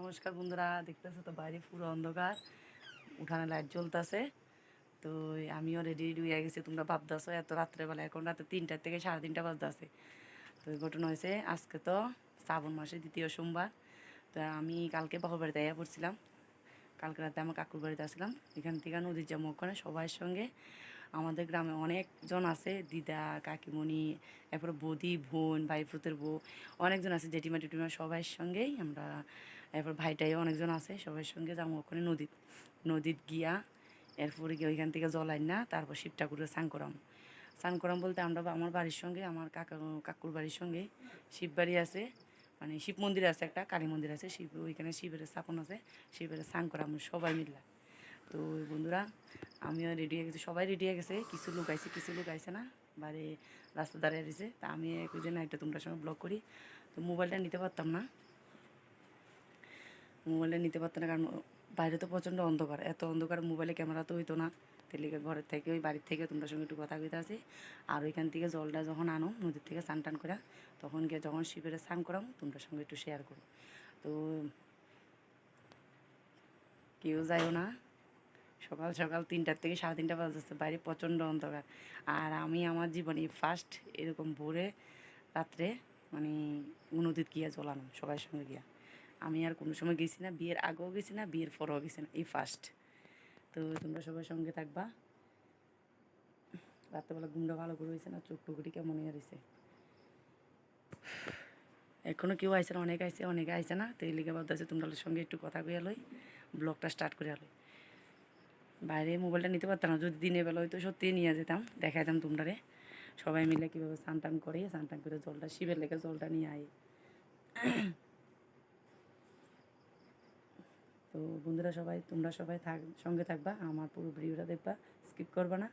নমস্কার বন্ধুরা, দেখতেছো তো বাইরে পুরো অন্ধকার, উঠানে লাইট জ্বলতেছে। তো আমিও রেডি রেডি হয়ে গেছি, তোমরা ভাবতেছো এত রাত্রেবেলা, এখন রাতে তিনটার থেকে সাড়ে তিনটা বাজতেছে। তো ঘটনা হয়েছে, আজকে তো শ্রাবণ মাসের দ্বিতীয় সোমবার, তো আমি কালকে বাবার বাড়িতে আইয়া পড়ছিলাম। কালকে রাতে আমার কাকুর বাড়িতে আসলাম। এখান থেকে নদীর যাব ওখানে সবার সঙ্গে আমাদের গ্রামে অনেকজন আছে, দিদা, কাকিমণি, এরপরে বৌদি, বোন ভাইফুতের বউ, অনেকজন আছে, জেঠিমা টেটিমা সবার সঙ্গেই আমরা এরপর ভাইটাই অনেকজন আছে সবার সঙ্গে যাব ওখানে নদীত। নদীত গিয়া এরপরে গিয়ে ওইখান থেকে জলাই না, তারপর শিব ঠাকুরের স্নান করাম। স্নান করাম বলতে আমরা আমার বাড়ির সঙ্গে, আমার কাকা, কাকুর বাড়ির সঙ্গে শিব বাড়ি আছে মানে শিব মন্দির আছে একটা, কালী মন্দির আছে, শিব, ওইখানে শিবের স্থাপন আছে, শিবের স্নান করা আমরা সবাই মিললা। তো বন্ধুরা, আমিও রেডি হয়ে গেছি, সবাই রেডি হয়ে গেছে, কিছু লোক আইছে, কিছু লোক আইছে না বাইরে রাস্তা দাঁড়িয়ে রয়েছে তা আমি একই জন্য একটা তোমরা সঙ্গে ব্লগ করি, তো মোবাইলটা নিতে পারতাম না। মোবাইলটা নিতে পারতাম না, কারণ বাইরে তো প্রচণ্ড অন্ধকার। এত অন্ধকার মোবাইলে ক্যামেরা তো হইতো না। তেলিকে ঘরের থেকে, ওই বাড়ির থেকে তোমরা সঙ্গে একটু কথা কইতে আসি। আর ওইখান থেকে জলটা যখন আনো, নদীর থেকে স্নান টান করা তখন গিয়ে যখন শিবের স্নান করাম, তোমরা সঙ্গে একটু শেয়ার করো। তো কেউ যাইও না। সকাল সকাল তিনটার থেকে সাড়ে তিনটা বাজতেছে, বাইরে প্রচণ্ড অন্ধকার। আর আমি আমার জীবনে ফার্স্ট এরকম ভোরে রাত্রে মানে নদীত গিয়া জ্বলানো সবার সঙ্গে গিয়া। আমি আর কোনো সময় গেছি না, বিয়ের আগেও গেছি না, বিয়ের পরেও গেছি না, এই ফার্স্ট তো তোমরা সবার সঙ্গে থাকবা। রাত্রেবেলা ঘুমটা ভালো করে হয়েছে না, চোখ টুকুটি কেমন হয়ে রয়েছে। এখনও কেউ আইসে না, অনেক আইসে অনেকে আইসে না, তো এই লিগে আছে তোমরা সঙ্গে একটু কথা কইয়া লই, ব্লগটা স্টার্ট করে লই। বাইরে মোবাইলটা নিতে পারতাম না, যদি দিনের বেলা হয়তো সত্যিই নিয়ে যেতাম, দেখাইতাম তোমরারে। সবাই মিলে কীভাবে স্নান টান করে স্নান টান করে জলটা, শিবের লেগে জলটা নিয়ে আই তো বন্ধুরা সবাই, তোমরা সবাই থাক, সঙ্গে থাকবা, আমার পুরো ভিডিওটা দেখবা স্কিপ করবা না,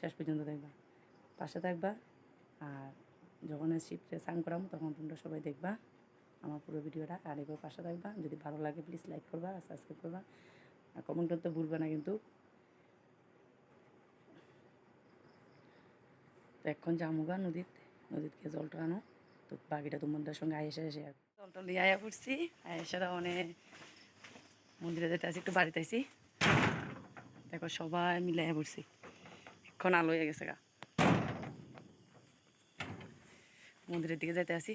শেষ পর্যন্ত দেখবা। পাশে থাকবা, আর যখন শিবকে স্নান করাম, তখন তোমরা সবাই দেখবা আমার পুরো ভিডিওটা, আর এবার পাশে থাকবা, যদি ভালো লাগে প্লিজ লাইক করবা আর সাবস্ক্রাইব করবা, আর কমেন্ট করতে ভুলবে না কিন্তু। তো এখন জামুগা নদীত নদীত গিয়ে জলটা আনো, তো বাকিটা তোমাদের সঙ্গে আয়েসা এসে আর জলটা লিয়ে আয়া পড়ছি আয়েসারা অনেক মন্দিরে যেতে আছি, একটু বাড়িতে আছি দেখো সবাই মিলে পড়ছি। এখন আলো হয়ে গেছে গা। মন্দিরের দিকে যেতে আছি।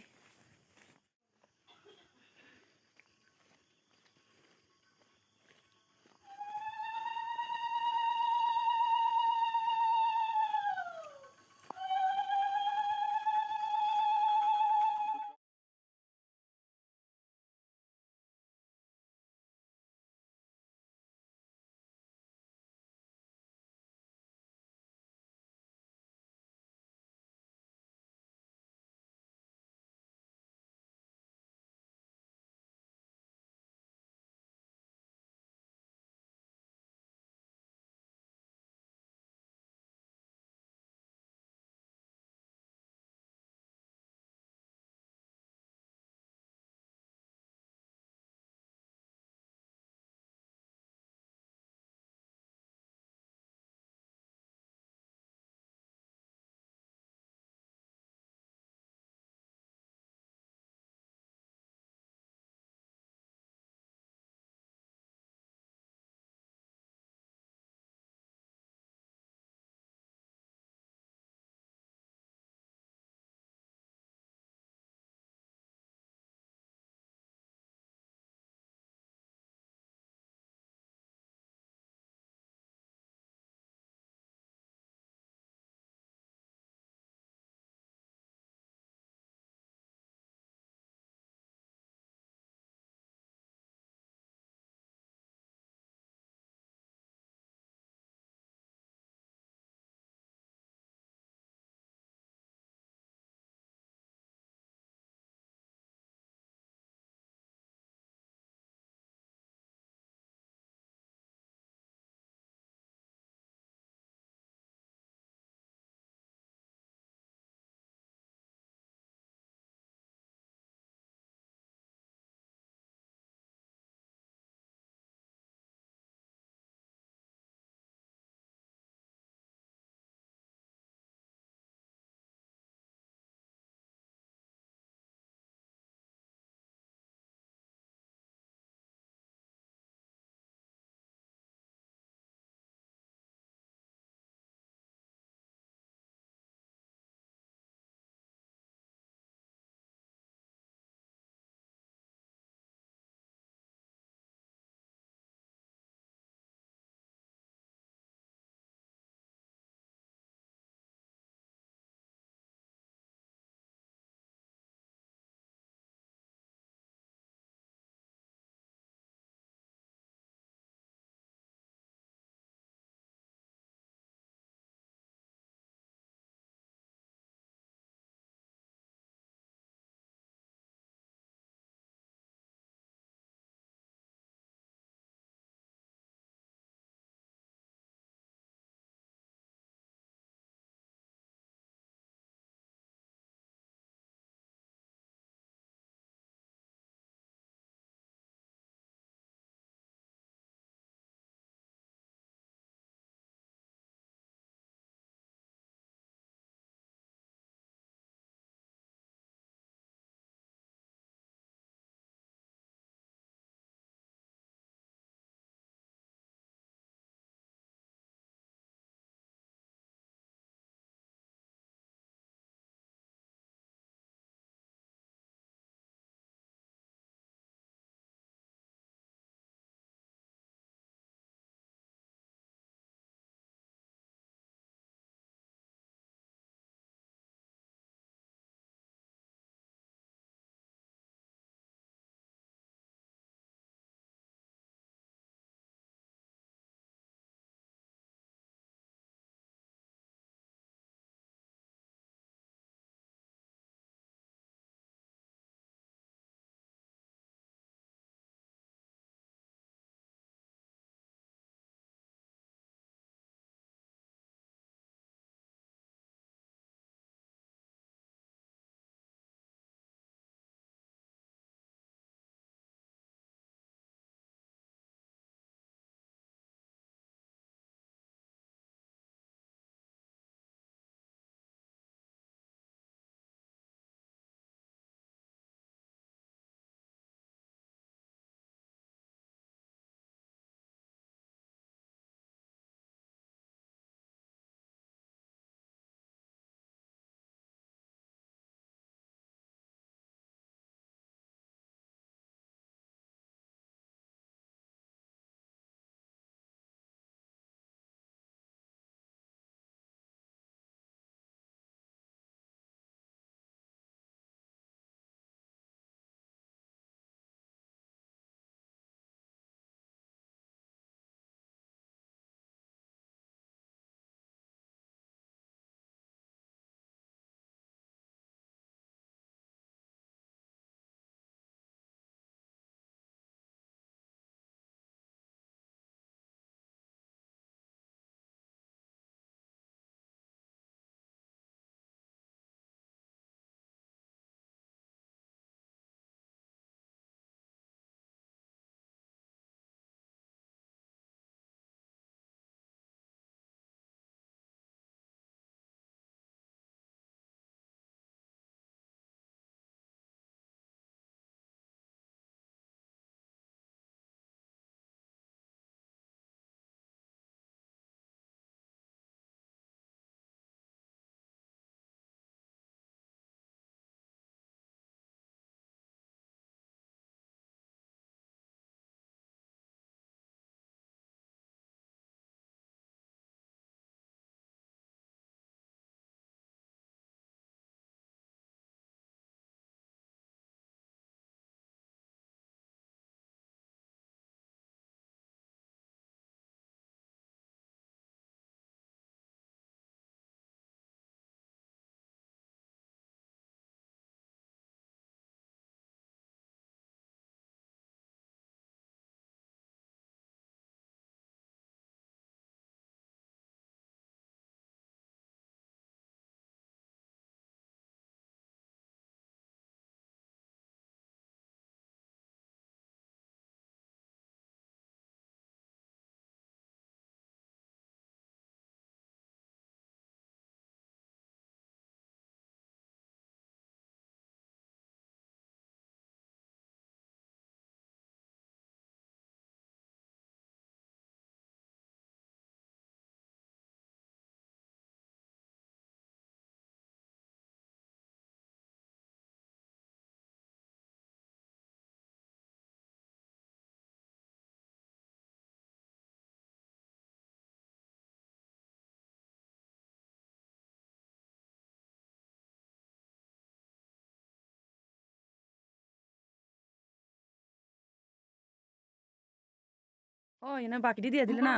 ও এনে বাকিটি দিয়ে দিলে না?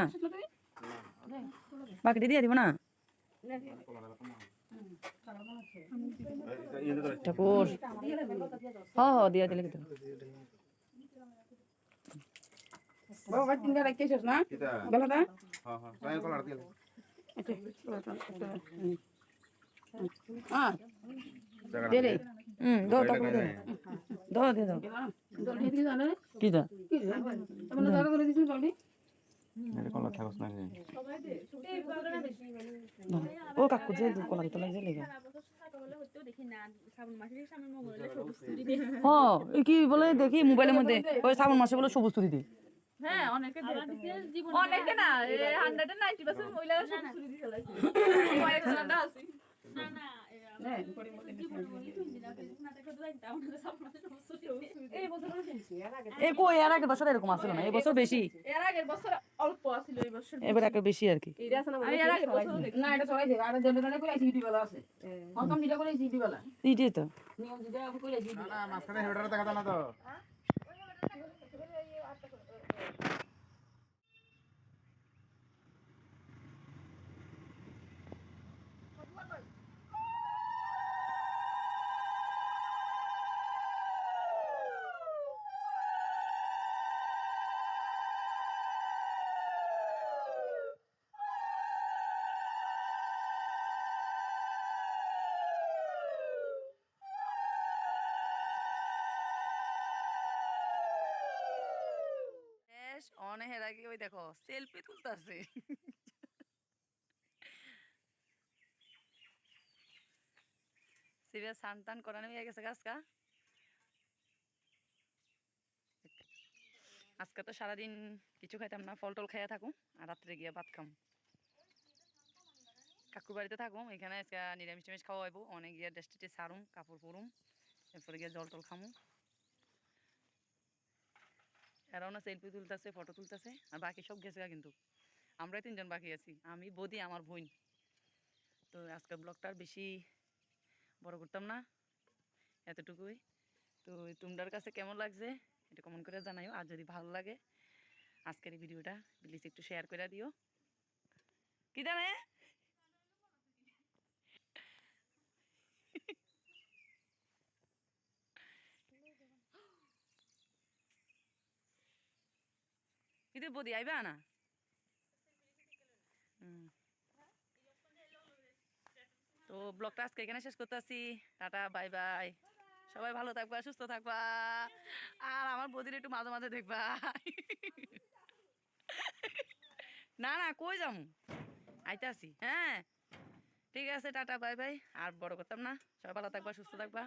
বাকিটি দিয়ে দিব না? ঠাকুর। হ হ দিয়ে দিলে কিন্তু। বাবা তিনটা রাখিয়েছিস না? বেলাটা? হ্যাঁ হ্যাঁ কলার আচ্ছা। হ্যাঁ দে রে। হুম দো দে দাও। কি দা কি তোমরা জায়গা করে দিছিস জলদি না ও কাকু যে কলা দিতে লেগে। হ এ কি বলে দেখি মোবাইলের মধ্যে? ওই শ্রাবণ মাসে বলে সবুজ তুলি দি হ্যাঁ অনেকে অনেকে না হান্ড্রেড নাইনটি পার্সেন্ট মহিলারা সব চুরি দিয়ে আছে নে। করে মতে এই বছর এর আগে এ কই এর আগে বছর এরকম আসলো না এই বছর বেশি এর আগের বছর অল্প আছিল এই বছর এবার একটা বেশি আর কি না এটা সবাই দে আর করে সিটি বেলা আছে কম দিটা করে সিটি বেলা এইটাই তো নিয়ম দিটা করে সিটি না মাঝখানে হেডারে দেখা না তো বেশ অনেক আগে ওই দেখো সেলফি তুলতাছে। সিরিয়াস সান টান করানো হয়ে গেছে গাছকা আজকে। তো সারাদিন কিছু খাইতাম না ফল টল খাইয়া থাকুম আর রাত্রে গিয়া ভাত খাম। কাকুর বাড়িতে থাকুম, এখানে আজকে নিরামিষ টিরামিষ খাওয়া হইব। অনেক গিয়া ডেস্টিটি সারুম, কাপড় পরুম, এরপরে গিয়া জল টল খামু। এরাও না সেলফি তুলতেছে ফটো তুলতেছে, আর বাকি সব গেছে কিন্তু। আমরাই তিনজন বাকি আছি, আমি, বদি, আমার বোন। তো আজকের ব্লগটা বেশি বড় করতাম না, এতটুকুই। তো তোমরার কাছে কেমন লাগছে এটা কমেন্ট করে জানাইও, আর যদি ভালো লাগে, আজকের এই ভিডিওটা প্লিজ একটু শেয়ার করে দিও। কি জানে? কিন্তু বদি, আইবা না। তো ব্লগটা আজকে এখানে শেষ করতে আসি টাটা, বাই বাই। সবাই ভালো থাকবা, সুস্থ থাকবা। আর আমার বদির একটু মাঝে মাঝে দেখবা। না না, কই যাম? আইতে আসি হ্যাঁ। ঠিক আছে, টাটা, বাই বাই। আর বড় করতাম না। সবাই ভালো থাকবা, সুস্থ থাকবা।